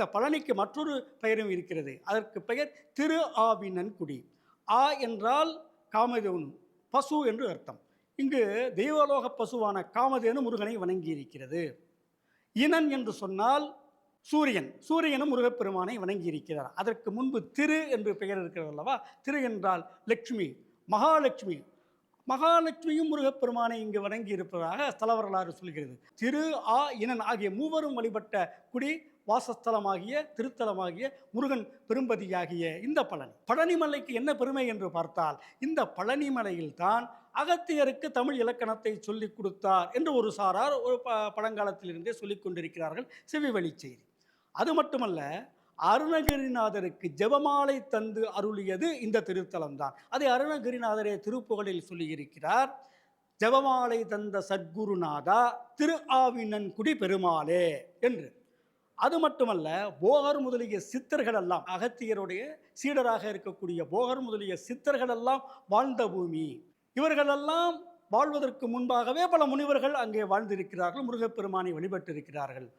இந்த பழனிக்கு மற்றொரு பெயரும் இருக்கிறது. அதற்கு பெயர் திரு ஆவினன்குடி ஆ என்றால் காமதேவன் பசு என்று அர்த்தம். இங்கு தெய்வலோக பசுவான காமதேனு முருகனை வணங்கியிருக்கிறது. இனன் என்று சொன்னால் சூரியன் சூரியனும் முருகப்பெருமானை வணங்கி இருக்கிறார் அதற்கு முன்பு திரு என்று பெயர் இருக்கிறது அல்லவா? திரு என்றால் லட்சுமி மகாலட்சுமி. மகாலட்சுமியும் முருகப்பெருமானை இங்கு வணங்கி இருப்பதாக ஸ்தல வரலாறு சொல்கிறது. திரு ஆ இனன் ஆகிய மூவரும் வழிபட்ட குடி வாசஸ்தலமாகிய திருத்தலமாகிய முருகன் பெரும்பதியாகிய இந்த பழனி. பழனிமலைக்கு என்ன பெருமை என்று பார்த்தால் இந்த பழனிமலையில்தான் அகத்தியருக்கு தமிழ் இலக்கணத்தை சொல்லிக் கொடுத்தார் என்று ஒரு சாரார் ஒரு ப பழங்காலத்திலிருந்தே சொல்லிக் கொண்டிருக்கிறார்கள் செவிவழி செய்தி. அது மட்டுமல்ல அருணகிரிநாதருக்கு ஜெபமாலை தந்து அருளியது இந்த திருத்தலம் தான் அதை அருணகிரிநாதரே திருப்புகழில் சொல்லியிருக்கிறார் ஜெபமாலை தந்த சத்குருநாதா திரு ஆவினன்குடி பெருமாளே என்று. அது மட்டுமல்ல போகர் முதலிய சித்தர்கள் எல்லாம் அகத்தியருடைய சீடராக இருக்கக்கூடிய போகர் முதலிய சித்தர்கள் எல்லாம் வாழ்ந்த பூமி. இவர்களெல்லாம் வாழ்வதற்கு முன்பாகவே பல முனிவர்கள் அங்கே வாழ்ந்திருக்கிறார்கள் முருகப்பெருமானை வழிபட்டிருக்கிறார்கள்.